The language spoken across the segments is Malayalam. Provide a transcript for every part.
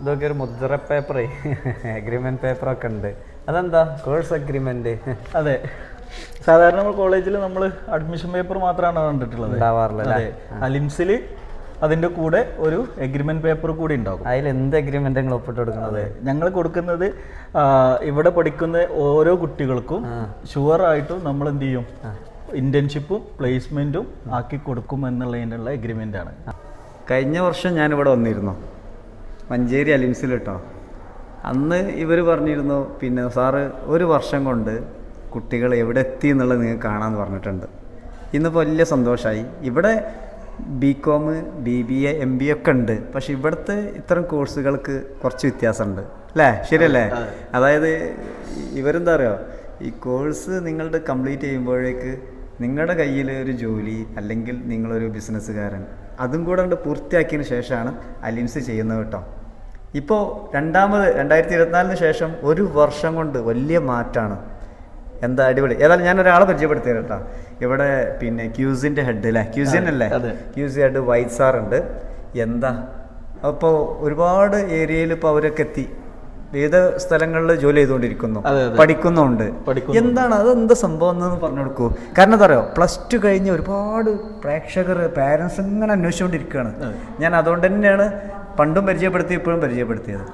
ഇതൊക്കെ ഒരു മുദ്ര പേപ്പറേ അഗ്രിമെന്റ് പേപ്പറൊക്കെ ഉണ്ട്. അതെന്താ? കോഴ്സ് അഗ്രിമെന്റ് അതെ. സാധാരണ നമ്മൾ കോളേജിൽ നമ്മൾ അഡ്മിഷൻ പേപ്പർ മാത്രമാണ് കണ്ടിട്ടുള്ളത്. അതെ. അലിംസിൽ അതിന്റെ കൂടെ ഒരു എഗ്രിമെന്റ് പേപ്പർ കൂടി ഉണ്ടാകും. അതിൽ എന്ത് അഗ്രിമെന്റ് നിങ്ങൾ ഒപ്പിട്ട് കൊടുക്കുന്നത്? ഞങ്ങൾ കൊടുക്കുന്നത് ഇവിടെ പഠിക്കുന്ന ഓരോ കുട്ടികൾക്കും ഷുവർ ആയിട്ടും നമ്മൾ എന്ത് ചെയ്യും? ഇന്റേൺഷിപ്പും പ്ലേസ്മെന്റും ആക്കി കൊടുക്കും എന്നുള്ളതിനുള്ള എഗ്രിമെന്റ് ആണ്. കഴിഞ്ഞ വർഷം ഞാൻ ഇവിടെ വന്നിരുന്നു. മഞ്ചേരി അലിംസിൽ കേട്ടോ അന്ന് ഇവർ പറഞ്ഞിരുന്നു പിന്നെ സാറ് ഒരു വർഷം കൊണ്ട് കുട്ടികൾ എവിടെ എത്തി എന്നുള്ളത് നിങ്ങൾക്ക് കാണാമെന്ന് പറഞ്ഞിട്ടുണ്ട്. ഇന്നിപ്പോൾ വലിയ സന്തോഷമായി ഇവിടെ B com B B A M B A ഉണ്ട്. പക്ഷെ ഇവിടുത്തെ ഇത്തരം കോഴ്സുകൾക്ക് കുറച്ച് വ്യത്യാസമുണ്ട്. അല്ലേ? ശരിയല്ലേ? അതായത് ഇവരെന്താ പറയുക ഈ കോഴ്സ് നിങ്ങളുടെ കംപ്ലീറ്റ് ചെയ്യുമ്പോഴേക്ക് നിങ്ങളുടെ കയ്യിൽ ഒരു ജോലി അല്ലെങ്കിൽ നിങ്ങളൊരു ബിസിനസ്സുകാരൻ അതും കൂടെ പൂർത്തിയാക്കിയതിന് ശേഷമാണ് അലിൻസ് ചെയ്യുന്നത് കേട്ടോ ഇപ്പോൾ രണ്ടാമത് രണ്ടായിരത്തി ഇരുപത്തിനാലിന് ശേഷം ഒരു വർഷം കൊണ്ട് വലിയ മാറ്റമാണ് എന്താ അടിപൊളി. ഏതായാലും ഞാൻ ഒരാളെ പരിചയപ്പെടുത്തി കേട്ടോ. ഇവിടെ പിന്നെ ക്യൂസിന്റെ ഹെഡ് അല്ലേ ക്യൂസിൻ അല്ലേ. ക്യൂസി ഹെഡ് വൈറ്റ് സാർ ഉണ്ട്. എന്താ? അപ്പോൾ ഒരുപാട് ഏരിയയിൽ ഇപ്പോൾ അവരൊക്കെ എത്തി. വിവിധ സ്ഥലങ്ങളിൽ ജോലി ചെയ്തുകൊണ്ടിരിക്കുന്നു. പഠിക്കുന്നുണ്ട്. എന്താണ്? അത് എന്താ സംഭവം എന്ന് പറഞ്ഞു കൊടുക്കൂ. കാരണം എന്താ പറയുക പ്ലസ് ടു കഴിഞ്ഞ് ഒരുപാട് പ്രേക്ഷകർ പാരൻസ് ഇങ്ങനെ അന്വേഷിച്ചുകൊണ്ടിരിക്കുകയാണ്. ഞാൻ അതുകൊണ്ട് തന്നെയാണ് പണ്ടും പരിചയപ്പെടുത്തി ഇപ്പോഴും പരിചയപ്പെടുത്തിയത്.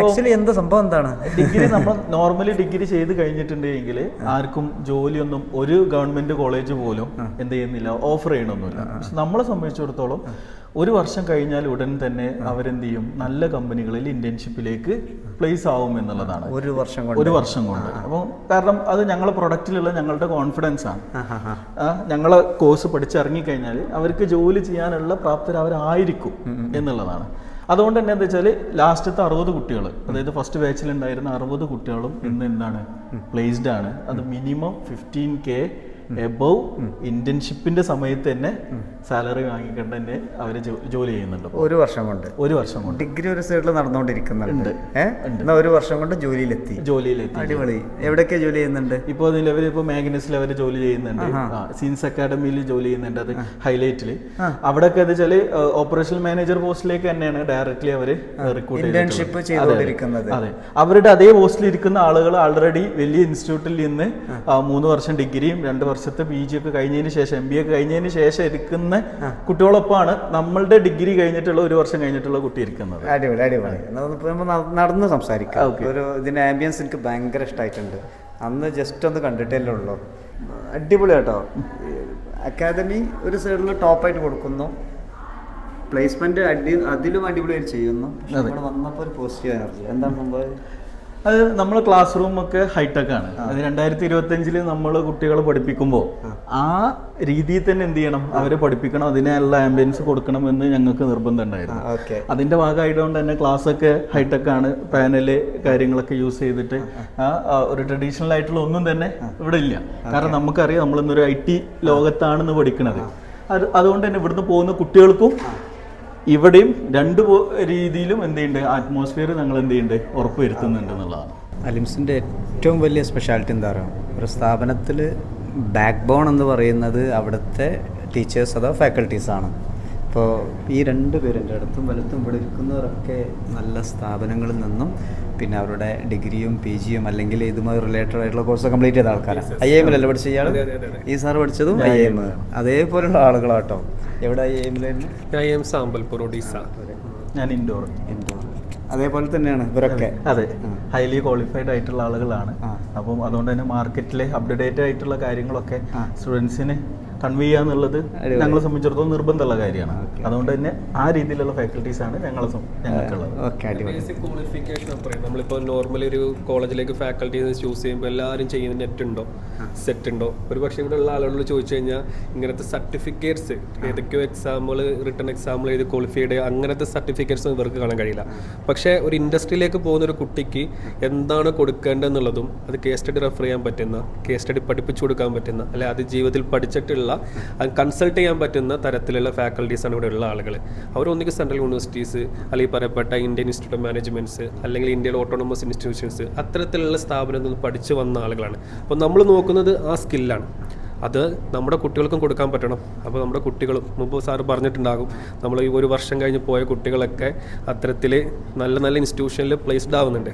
ആക്ച്വലി എന്താ സംഭവം എന്താണ്? ഡിഗ്രി നമ്മൾ നോർമലി ഡിഗ്രി ചെയ്ത് കഴിഞ്ഞിട്ടുണ്ടെങ്കിൽ ആർക്കും ജോലിയൊന്നും ഒരു ഗവൺമെന്റ് കോളേജ് പോലും എന്ത് ചെയ്യുന്നില്ല ഓഫർ ചെയ്യണമൊന്നുമില്ല. പക്ഷെ നമ്മളെ സംബന്ധിച്ചിടത്തോളം ഒരു വർഷം കഴിഞ്ഞാൽ ഉടൻ തന്നെ അവരെന്ത് ചെയ്യും? നല്ല കമ്പനികളിൽ ഇന്റേൺഷിപ്പിലേക്ക് പ്ലേസ് ആവും എന്നുള്ളതാണ്. ഒരു വർഷം കൊണ്ട്. ഒരു വർഷം കൊണ്ട്. അപ്പോൾ കാരണം അത് ഞങ്ങളെ പ്രൊഡക്റ്റിലുള്ള ഞങ്ങളുടെ കോൺഫിഡൻസ് ആണ്. ഞങ്ങളെ കോഴ്സ് പഠിച്ചിറങ്ങിക്കഴിഞ്ഞാൽ അവർക്ക് ജോലി ചെയ്യാനുള്ള പ്രാപ്തർ അവരായിരിക്കും എന്നുള്ളതാണ്. അതുകൊണ്ട് തന്നെ എന്താ വെച്ചാൽ ലാസ്റ്റത്തെ അറുപത് കുട്ടികൾ അതായത് ഫസ്റ്റ് ബാച്ചിൽ ഉണ്ടായിരുന്ന അറുപത് കുട്ടികളും ഇന്ന് എന്താണ്? പ്ലേസ്ഡ് ആണ്. അത് മിനിമം ഫിഫ്റ്റീൻ കെ എബവ് ഇന്റേൺഷിപ്പിന്റെ സമയത്ത് തന്നെ സാലറി വാങ്ങിക്കൊണ്ട് തന്നെ അവർ ജോലി ചെയ്യുന്നുണ്ട്. ഒരു വർഷം കൊണ്ട്. ഒരു വർഷം കൊണ്ട്. ഡിഗ്രി ഒരു സൈഡിൽ നടന്നുകൊണ്ടിരിക്കുന്നുണ്ട്. എന്നാ ഒരു വർഷം കൊണ്ട് ജോലിയിലെത്തി. ജോലിയിലെത്തി. അടിപൊളി. എവിടെയൊക്കെ ജോലി ചെയ്യുന്നുണ്ട്? ഇപ്പോൾ നിലവിൽ ഇപ്പോൾ മാഗ്നസിൽ അവർ ജോലി ചെയ്യുന്നുണ്ട്. സീൻസ് അക്കാഡമിയിൽ ജോലി ചെയ്യുന്നുണ്ട് അത് ഹൈലൈറ്റിൽ അവിടെയൊക്കെ എന്ന് വെച്ചാൽ ഓപ്പറേഷൻ മാനേജർ പോസ്റ്റിലേക്ക് തന്നെയാണ് ഡയറക്ട്ലി അവർ റിക്രൂട്ട് ഇന്റേൺഷിപ്പ് ചെയ്തുകൊണ്ടിരിക്കുന്നത്. അതെ. അവരുടെ അതേ പോസ്റ്റിൽ ഇരിക്കുന്ന ആളുകൾ ആൾറെഡി വലിയ ഇൻസ്റ്റിറ്റ്യൂട്ടിൽ നിന്ന് മൂന്ന് വർഷം ഡിഗ്രിയും രണ്ട് വർഷത്തെ പി ജി ഒക്കെ കഴിഞ്ഞതിന് ശേഷം എം ബി എ കഴിഞ്ഞതിന് ശേഷം ഇരിക്കുന്ന കുട്ടികളൊപ്പമാണ് നമ്മളുടെ ഡിഗ്രി കഴിഞ്ഞിട്ടുള്ള ഒരു വർഷം കഴിഞ്ഞിട്ടുള്ള കുട്ടി ഇരിക്കുന്നത്. അടിപൊളി അടിപൊളി. നടന്ന് സംസാരിക്കാം. ഒരു ഇതിന്റെ ആംബിയൻസ് എനിക്ക് ഭയങ്കര ഇഷ്ടമായിട്ടുണ്ട് അന്ന് ജസ്റ്റ് ഒന്ന് കണ്ടിട്ടല്ലേ ഉള്ളൂ. അടിപൊളി കേട്ടോ. അക്കാദമി ഒരു സൈഡിൽ ടോപ്പായിട്ട് കൊടുക്കുന്നു. പ്ലേസ്മെന്റ് അടി അതിലും അടിപൊളിയായിട്ട് ചെയ്യുന്നു. പക്ഷെ ഇവിടെ വന്നപ്പോൾ ഒരു പോസിറ്റീവ് എനർജി എന്താണ് സംഭവം? അത് നമ്മൾ ക്ലാസ് റൂം ഒക്കെ ഹൈടെക് ആണ്. അത് രണ്ടായിരത്തി ഇരുപത്തി അഞ്ചിൽ നമ്മൾ കുട്ടികളെ പഠിപ്പിക്കുമ്പോൾ ആ. രീതിയിൽ തന്നെ എന്ത് ചെയ്യണം? അവരെ പഠിപ്പിക്കണം അതിനെല്ലാം ആംബിയൻസ് കൊടുക്കണം എന്ന് ഞങ്ങൾക്ക് നിർബന്ധം ഉണ്ടായിരുന്നു. അതിന്റെ ഭാഗമായതുകൊണ്ട് തന്നെ ക്ലാസ് ഒക്കെ ഹൈടെക് ആണ്. പാനൽ കാര്യങ്ങളൊക്കെ യൂസ് ചെയ്തിട്ട് ഒരു ട്രഡീഷണൽ ആയിട്ടുള്ള ഒന്നും തന്നെ ഇവിടെ ഇല്ല. കാരണം നമുക്കറിയാം നമ്മളിന്നൊരു ഐ ടി ലോകത്താണെന്ന് പഠിക്കുന്നത് അത് അതുകൊണ്ട് തന്നെ ഇവിടുന്ന് പോകുന്ന കുട്ടികൾക്കും ഇവിടെയും രണ്ട് രീതിയിലും എന്ത് ചെയ്യുന്നുണ്ട്? അറ്റ്മോസ്ഫിയർ ഞങ്ങൾ എന്ത് ചെയ്യുന്നുണ്ട്? ഉറപ്പുവരുത്തുന്നുണ്ട് എന്നുള്ളതാണ്. അലിംസിന്റെ ഏറ്റവും വലിയ സ്പെഷ്യാലിറ്റി എന്താ പറയുക ഒരു സ്ഥാപനത്തിൽ ബാക്ക് ബോൺ എന്ന് പറയുന്നത് അവിടുത്തെ ടീച്ചേഴ്സ് അഥവാ ഫാക്കൽറ്റീസാണ് അപ്പോൾ ഈ രണ്ട് പേരും അടുത്തും വലത്തും ഇവിടെ നല്ല സ്ഥാപനങ്ങളിൽ നിന്നും പിന്നെ അവരുടെ ഡിഗ്രിയും പി ജിയും അല്ലെങ്കിൽ ഇതുമായി റിലേറ്റഡ് ആയിട്ടുള്ള കോഴ്സ് കംപ്ലീറ്റ് ചെയ്ത ആൾക്കാരാണ് ഐ എമ്മിലല്ലേ പഠിച്ച ഇയാൾ ഈ സാർ പഠിച്ചതും ഐ എം അതേപോലെയുള്ള ആളുകളാട്ടോ. എവിടെ ഐ എമ്മിലായിരുന്നു ഐ എം സാമ്പൽപൂർ ഒഡീസ. ഞാൻ ഇൻഡോർ. അതേപോലെ തന്നെയാണ് ഇവരൊക്കെ. അതെ ഹൈലി ക്വാളിഫൈഡ് ആയിട്ടുള്ള ആളുകളാണ്. അപ്പം അതുകൊണ്ട് തന്നെ മാർക്കറ്റിലെ അപ്ഡേറ്റ് ആയിട്ടുള്ള കാര്യങ്ങളൊക്കെ സ്റ്റുഡൻസിന് കൺവേ ചെയ്യുക എന്നുള്ളത് ഞങ്ങളെ സംബന്ധിച്ചിടത്തോളം നിർബന്ധമുള്ള കാര്യമാണ്. അതുകൊണ്ട് തന്നെ ആ രീതിയിലുള്ള ഫാക്കൽറ്റീസ് ആണ് ഞങ്ങളെ ഞങ്ങൾക്കുള്ളത്. ക്വാളിഫിക്കേഷൻ നമ്മളിപ്പോൾ നോർമലി ഒരു കോളേജിലേക്ക് ഫാക്കൽറ്റീസ് ചൂസ് ചെയ്യുമ്പോൾ എല്ലാവരും ചെയ്യുന്ന നെറ്റ് ഉണ്ടോ? സെറ്റ് ഉണ്ടോ? ഒരു പക്ഷേ ഇവിടെ ഉള്ള ആളുകളോട് ചോദിച്ചു കഴിഞ്ഞാൽ ഇങ്ങനത്തെ സർട്ടിഫിക്കറ്റ്സ് ഏതൊക്കെയോ എക്സാമ്പിൾ റിട്ടേൺ എക്സാമ്പിൾ ചെയ്ത് ക്വാളിഫൈഡ് അങ്ങനത്തെ സർട്ടിഫിക്കറ്റ്സ് ഇവർക്ക് കാണാൻ കഴിയില്ല. പക്ഷേ ഒരു ഇൻഡസ്ട്രിയിലേക്ക് പോകുന്ന ഒരു കുട്ടിക്ക് എന്താണ് കൊടുക്കേണ്ടതെന്നുള്ളതും അത് കേസ് സ്റ്റഡി റെഫർ ചെയ്യാൻ പറ്റുന്ന കേസ് സ്റ്റഡി പഠിപ്പിച്ചു കൊടുക്കാൻ പറ്റുന്ന അല്ലെ അത് ജീവിതത്തിൽ പഠിച്ചിട്ടുള്ള അത് കൺസൾട്ട് ചെയ്യാൻ പറ്റുന്ന തരത്തിലുള്ള ഫാക്കൽറ്റീസാണ് ഇവിടെ ഉള്ള ആളുകൾ അവർ ഒന്നുകിൽ സെൻട്രൽ യൂണിവേഴ്സിറ്റീസ് അല്ലെങ്കിൽ പറയപ്പെട്ട ഇന്ത്യൻ ഇൻസ്റ്റിറ്റ്യൂട്ട് ഓഫ് മാനേജ്മെന്റ്സ് അല്ലെങ്കിൽ ഇന്ത്യയിലെ ഓട്ടോണമസ് ഇൻസ്റ്റിറ്റ്യൂഷൻസ് അത്തരത്തിലുള്ള സ്ഥാപനങ്ങളിൽ നിന്ന് പഠിച്ചു വന്ന ആളുകളാണ്. അപ്പോൾ നമ്മൾ നോക്കുന്നത് ആ സ്കില്ലാണ് അത് നമ്മുടെ കുട്ടികൾക്കും കൊടുക്കാൻ പറ്റണം. അപ്പോൾ നമ്മുടെ കുട്ടികളും മുമ്പ് സാറ് പറഞ്ഞിട്ടുണ്ടാകും നമ്മൾ ഈ ഒരു വർഷം കഴിഞ്ഞ് പോയ കുട്ടികളൊക്കെ അത്തരത്തിൽ നല്ല നല്ല ഇൻസ്റ്റിറ്റ്യൂഷനിൽ പ്ലേസ്ഡ് ആവുന്നുണ്ട്.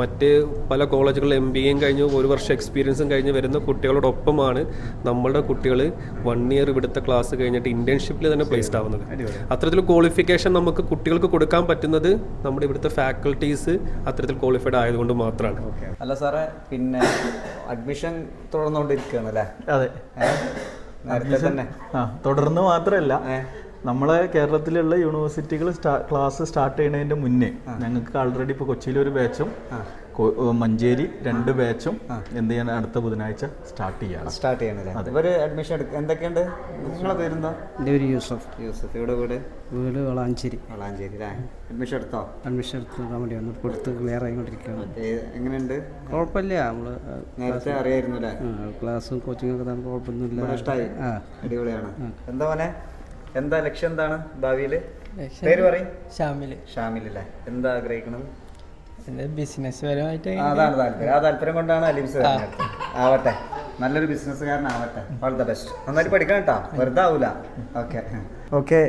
മറ്റ് പല കോളേജുകളിൽ എം ബി എയും കഴിഞ്ഞ് ഒരു വർഷം എക്സ്പീരിയൻസും കഴിഞ്ഞ് വരുന്ന കുട്ടികളോടൊപ്പമാണ് നമ്മളുടെ കുട്ടികൾ വൺ ഇയർ ഇവിടുത്തെ ക്ലാസ് കഴിഞ്ഞിട്ട് ഇന്റേൺഷിപ്പിൽ തന്നെ പ്ലേസ്ഡ് ആവുന്നത്. അത്തരത്തിൽ ക്വാളിഫിക്കേഷൻ നമുക്ക് കുട്ടികൾക്ക് കൊടുക്കാൻ പറ്റുന്നത് നമ്മുടെ ഇവിടുത്തെ ഫാക്കൽറ്റീസ് അത്തരത്തിൽ ക്വാളിഫൈഡ് ആയതുകൊണ്ട് മാത്രമാണ്. അല്ല സാറേ പിന്നെ അഡ്മിഷൻ തുടർന്നുകൊണ്ടിരിക്കുകയാണ് അല്ലേ? അതെ. നേരത്തെ തന്നെ. ആ തുടർന്ന് മാത്രമല്ല. നമ്മളെ കേരളത്തിലുള്ള യൂണിവേഴ്സിറ്റികൾ ക്ലാസ് സ്റ്റാർട്ട് ചെയ്യുന്നതിന്റെ മുന്നേ ഞങ്ങൾക്ക് ആൾറെഡി ഇപ്പോൾ കൊച്ചിയിൽ ഒരു ബാച്ചും മഞ്ചേരി രണ്ട് ബാച്ചും എന്ത് ചെയ്യാൻ അടുത്ത ബുധനാഴ്ച സ്റ്റാർട്ട് ചെയ്യണം. സ്റ്റാർട്ട് ചെയ്യണല്ലേ ഇവർ അഡ്മിഷൻ എടുക്ക എന്തൊക്കെയുണ്ട്? നിങ്ങളെ പേരെന്താ? എന്റെ പേര് യൂസഫ്. യൂസഫ്. ഇവിടെ വീട്? വീട് വളാഞ്ചേരി. വളാഞ്ചേരി അഡ്മിഷൻ എടുത്തോ? അഡ്മിഷൻ എടുക്കാൻ വേണ്ടി വന്നു. കൊടുത്ത് ക്ലിയർ ആയിക്കൊണ്ടിരിക്കുകയാണ്. എങ്ങനെയുണ്ട്? കുഴപ്പമില്ല. നമ്മൾ നേരത്തെ അറിയായിരുന്നു അല്ലേ ക്ലാസ്സും കോച്ചിങ്ങൊക്കെ ഒക്കെ കുഴപ്പമൊന്നുമില്ല. ഇഷ്ടമായി അടിപൊളിയാണ്. എന്താ മോനെ? എന്താ ലക്ഷ്യം എന്താണ് ഭാവിയിൽ പേര് പറയും. ഷാമിൽ. ഷാമിലല്ലേ? എന്താ ആഗ്രഹിക്കണം എന്റെ ബിസിനസ് പരമായിട്ട് അതാണ് താല്പര്യം. ആ താല്പര്യം കൊണ്ടാണ് അലിംസ് ആവട്ടെ. നല്ലൊരു ബിസിനസ്സുകാരനാവട്ടെ ഓൾ ദ ബെസ്റ്റ് നന്നായിട്ട് പഠിക്കണം കേട്ടോ വെറുതെ ആവൂല. Okay okay.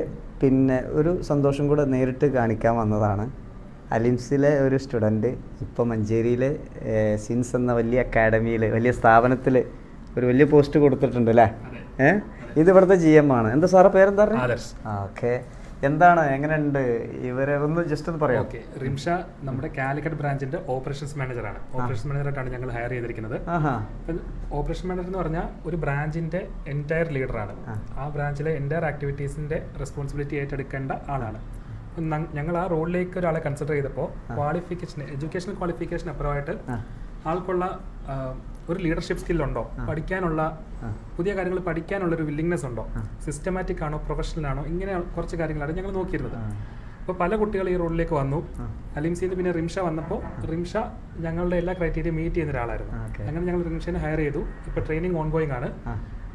പിന്നെ ഒരു സന്തോഷം കൂടെ നേരിട്ട് കാണിക്കാൻ വന്നതാണ്. അലിംസിലെ ഒരു സ്റ്റുഡന്റ് ഇപ്പോൾ മഞ്ചേരിയിലെ സിൻസ് എന്ന വലിയ അക്കാഡമിയിൽ വലിയ സ്ഥാപനത്തിൽ ഒരു വലിയ പോസ്റ്റ് കൊടുത്തിട്ടുണ്ട് അല്ലേ ഏഹ് ഇത് ഇവിടുത്തെ ജി എം ആണ്. എന്താ സാറേ പേരെന്താ ഓക്കെ. എന്താണ് എങ്ങനെയുണ്ട്? ഇവരെ ഒന്ന് ജസ്റ്റ് ഒന്ന് പറയാം ഓക്കെ. റിംഷ നമ്മുടെ കാലിക്കറ്റ് ബ്രാഞ്ചിന്റെ ഓപ്പറേഷൻസ് മാനേജറാണ് ഓപ്പറേഷൻസ് മാനേജറായിട്ടാണ് ഞങ്ങൾ ഹയർ ചെയ്തിരിക്കുന്നത്. ഓപ്പറേഷൻ മാനേജർ എന്ന് പറഞ്ഞാൽ ഒരു ബ്രാഞ്ചിന്റെ എന്റയർ ലീഡറാണ് ആ. ബ്രാഞ്ചിലെ എന്റയർ ആക്ടിവിറ്റീസിന്റെ റെസ്പോൺസിബിലിറ്റി ഏറ്റെടുക്കേണ്ട ആളാണ്. ഞങ്ങൾ ആ റോളിലേക്ക് ഒരാളെ കൺസിഡർ ചെയ്തപ്പോൾ ക്വാളിഫിക്കേഷൻ എഡ്യൂക്കേഷണൽ ക്വാളിഫിക്കേഷൻ അപ്പുറമായിട്ട് ആൾക്കുള്ള ഒരു ലീഡർഷിപ്പ് സ്കിൽ ഉണ്ടോ? പഠിക്കാനുള്ള പുതിയ കാര്യങ്ങൾ പഠിക്കാനുള്ള ഒരു വില്ലിങ്നെസ് ഉണ്ടോ സിസ്റ്റമാറ്റിക് ആണോ പ്രൊഫഷണൽ ആണോ? ഇങ്ങനെ കുറച്ച് കാര്യങ്ങളാണ് ഞങ്ങൾ നോക്കിയിരുന്നത്. അപ്പോൾ പല കുട്ടികൾ ഈ റോളിലേക്ക് വന്നു. അലിംസിന്ന് പിന്നെ റിംഷ വന്നപ്പോൾ റിംഷ ഞങ്ങളുടെ എല്ലാ ക്രൈറ്റീരിയ മീറ്റ് ചെയ്യുന്ന ഒരാളായിരുന്നു. അങ്ങനെ ഞങ്ങൾ റിംഷനെ ഹയർ ചെയ്തു. ഇപ്പോൾ ട്രെയിനിങ് ഓൺഗോയിങ് ആണ്.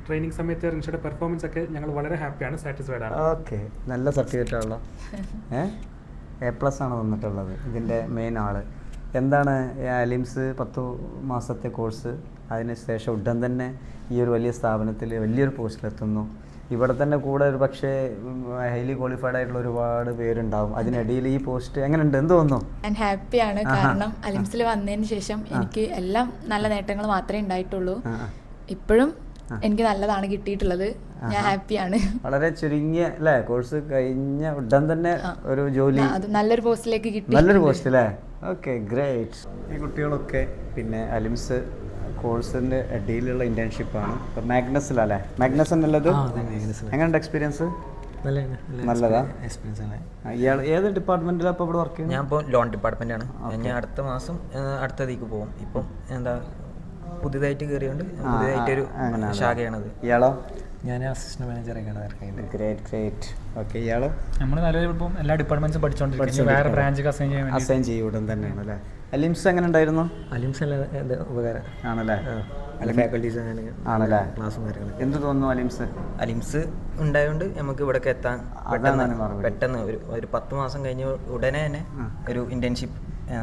ട്രെയിനിങ് സമയത്ത് റിംഷയുടെ പെർഫോമൻസ് ഒക്കെ ഞങ്ങൾ വളരെ ഹാപ്പിയാണ് സാറ്റിസ്ഫൈഡ് ആണ്. ഓക്കെ. നല്ല സർട്ടിഫിക്കറ്റ് ആണല്ലോ. എ പ്ലസ് ആണ് വന്നിട്ടുള്ളത്. ഇതിന്റെ മെയിൻ ആൾ. എന്താണ് അലിംസ് പത്തു മാസത്തെ കോഴ്സ് അതിനുശേഷം ഉടൻ തന്നെ ഈ ഒരു വലിയ സ്ഥാപനത്തിൽ വലിയൊരു പോസ്റ്റിലെത്തുന്നു. ഇവിടെ തന്നെ കൂടെ ഒരു പക്ഷേ ഹൈലി ക്വാളിഫൈഡ് ആയിട്ടുള്ള ഒരുപാട് പേരുണ്ടാവും. അതിനിടയിൽ ഈ പോസ്റ്റ് എങ്ങനെയുണ്ട് എന്ത് തോന്നുന്നു? ഞാൻ ഹാപ്പിയാണ് കാരണം അലിംസിൽ വന്നതിന് ശേഷം എനിക്ക് എല്ലാം നല്ല നേട്ടങ്ങൾ മാത്രമേ ഉണ്ടായിട്ടുള്ളൂ. ഇപ്പോഴും എനിക്ക് നല്ലതാണ് കിട്ടിയിട്ടുള്ളത്. ഞാൻ ഹാപ്പിയാണ് വളരെ ചുരുങ്ങിയ അല്ലേ? കോഴ്സ് കഴിഞ്ഞ ഉടൻ തന്നെ ഒരു ജോലി നല്ലൊരു പോസ്റ്റിലേക്ക് കിട്ടി. നല്ലൊരു പോസ്റ്റ് അല്ലേ ഓക്കെ ഗ്രേറ്റ് ഈ കുട്ടികളൊക്കെ പിന്നെ അലിംസ് കോഴ്സിന്റെ ഇടയിലുള്ള ഇന്റേൺഷിപ്പ് ഇപ്പം മാഗ്നസിലല്ലേ മാഗ്നസ് എന്നുള്ളത് എങ്ങനെയുണ്ട് എക്സ്പീരിയൻസ് നല്ലതാ? എക്സ്പീരിയൻസ് ആണ്. ഇയാൾ ഏത് ഡിപ്പാർട്ട്മെന്റിലാണ് ഇപ്പോൾ ഇവിടെ വർക്ക് ചെയ്യുന്നത് ഞാൻ ഇപ്പോൾ ലോൺ ഡിപ്പാർട്ട്മെന്റാണ് ഞാൻ അടുത്ത മാസം അടുത്തതിലേക്ക് പോകും. ഇപ്പം എന്താ പുതിയതായിട്ട് കയറിയോണ്ട് പുതിയതായിട്ടൊരു ശാഖയാണത്. ഇയാളോ? ഞാൻ അസിസ്റ്റന്റ് മാനേജറായിട്ടാണ് വർക്ക് ചെയ്യുന്നത് ഗ്രേറ്റ് ഗ്രേറ്റ് ഓക്കെ ഇയാളോ? നമ്മൾ നല്ലൊരു ഇപ്പം എല്ലാ ഡിപ്പാർട്ട്മെന്റ്സും പഠിച്ചുകൊണ്ടിരിക്കുന്നു വേറെ ബ്രാഞ്ച് അസൈൻ ചെയ്യാൻ വേണ്ടി അസൈൻ ചെയ്യും ഉടൻ തന്നെയാണ് അല്ലേ? അലിംസ് എങ്ങനെ ഉണ്ടായിരുന്നു? അലിംസ് അല്ല എന്താ ഉപകാരം. ആണല്ലേ? അല്ല ഫാക്കൽറ്റീസ് ആണല്ലേ? ക്ലാസ്സും കാര്യങ്ങളും. എന്ത് തോന്നുന്നു അലിംസ്? അലിംസ് ഉണ്ടായതുകൊണ്ട് നമുക്ക് ഇവിടേക്ക് എത്താൻ പെട്ടെന്ന് പെട്ടെന്ന് ഒരു ഒരു പത്ത് മാസം കഴിഞ്ഞ ഉടനെ തന്നെ ഒരു ഇന്റേൺഷിപ്പ്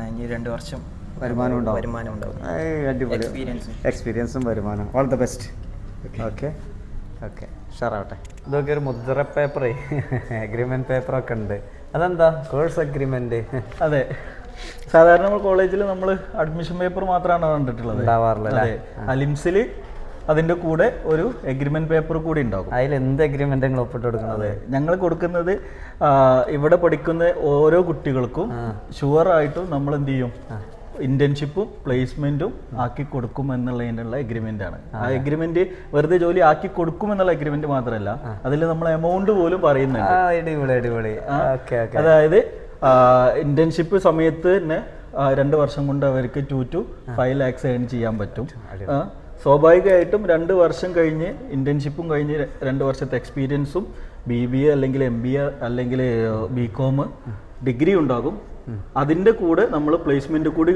ഇനി രണ്ട് വർഷം വരുമാനം ഉണ്ടാവും. വരുമാനം ഉണ്ടാവും. എക്സ്പീരിയൻസും വരുമാനം. All the best okay okay ഷറാവട്ടെ ഇതൊക്കെ ഒരു മുദ്ര പേപ്പറേ. അഗ്രിമെന്റ് പേപ്പറൊക്കെ ഉണ്ട്. അതെന്താ? കോഴ്സ് അഗ്രിമെന്റ് അതെ. സാധാരണ നമ്മൾ കോളേജിൽ നമ്മൾ അഡ്മിഷൻ പേപ്പർ മാത്രമാണ് കണ്ടിട്ടുള്ളത്. അതെ. അലിംസിൽ അതിന്റെ കൂടെ ഒരു എഗ്രിമെന്റ് പേപ്പർ കൂടി ഉണ്ടാകും. അതിൽ എന്ത് എഗ്രിമെന്റ് നിങ്ങൾ ഒപ്പിട്ട് കൊടുക്കുന്നത്? ഞങ്ങൾ കൊടുക്കുന്നത് ഇവിടെ പഠിക്കുന്ന ഓരോ കുട്ടികൾക്കും ഷുവർ ആയിട്ടും നമ്മൾ എന്ത് ചെയ്യും? ഇന്റേൺഷിപ്പും പ്ലേസ്മെന്റും ആക്കി കൊടുക്കും എന്നുള്ളതിനുള്ള എഗ്രിമെന്റ് ആണ്. ആ എഗ്രിമെന്റ് വെറുതെ ജോലി ആക്കി കൊടുക്കും എന്നുള്ള എഗ്രിമെന്റ് മാത്രമല്ല അതിൽ നമ്മൾ എമൗണ്ട് പോലും പറയുന്നുണ്ട്. അതായത് ഇന്റേൺഷിപ്പ് സമയത്ത് തന്നെ രണ്ട് വർഷം കൊണ്ട് അവർക്ക് two two five lakhs earn ചെയ്യാൻ പറ്റും. സ്വാഭാവികമായിട്ടും രണ്ട് വർഷം കഴിഞ്ഞ് ഇന്റേൺഷിപ്പും കഴിഞ്ഞ് രണ്ട് വർഷത്തെ എക്സ്പീരിയൻസും ബി ബി എ അല്ലെങ്കിൽ എം ബി എ അല്ലെങ്കിൽ ബി കോം ഡിഗ്രി ഉണ്ടാകും. അതിന്റെ കൂടെ നമ്മൾ പ്ലേസ്മെന്റ് കൂടി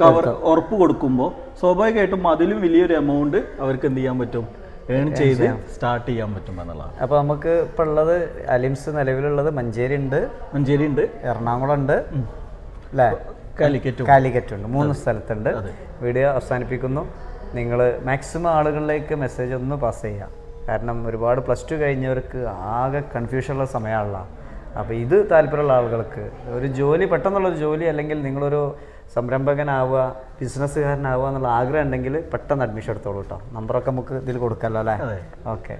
കവർ ഉറപ്പ് കൊടുക്കുമ്പോൾ സ്വാഭാവികമായിട്ടും അതിലും വലിയൊരു എമൗണ്ട് അവർക്ക് എന്ത് ചെയ്യാൻ പറ്റും? ഏൺ ചെയ്ത് സ്റ്റാർട്ട് ചെയ്യാൻ പറ്റും എന്നുള്ളതാണ്. അപ്പോൾ നമുക്ക് ഇപ്പോൾ ഉള്ളത് അലിംസ് നിലവിലുള്ളത് മഞ്ചേരി ഉണ്ട് മഞ്ചേരി ഉണ്ട് എറണാകുളം ഉണ്ട് അല്ലേ കാലിക്കറ്റ്. കാലിക്കറ്റ് ഉണ്ട് മൂന്ന് സ്ഥലത്തുണ്ട്. വീഡിയോ അവസാനിപ്പിക്കുന്നു. നിങ്ങൾ മാക്സിമം ആളുകളിലേക്ക് മെസ്സേജ് ഒന്ന് പാസ് ചെയ്യുക കാരണം ഒരുപാട് പ്ലസ് ടു കഴിഞ്ഞവർക്ക് ആകെ കൺഫ്യൂഷനുള്ള സമയമാണല്ലോ. അപ്പോൾ ഇത് താല്പര്യമുള്ള ആളുകൾക്ക്. ഒരു ജോലി പെട്ടെന്നുള്ളൊരു ജോലി അല്ലെങ്കിൽ നിങ്ങളൊരു സംരംഭകനാവുക ബിസിനസ്സുകാരനാവുക എന്നുള്ള ആഗ്രഹം ഉണ്ടെങ്കിൽ പെട്ടെന്ന് അഡ്മിഷൻ എടുത്തോളൂ കേട്ടോ നമ്പറൊക്കെ നമുക്ക് ഇതിൽ കൊടുക്കാമല്ലോ അല്ലേ? ഓക്കെ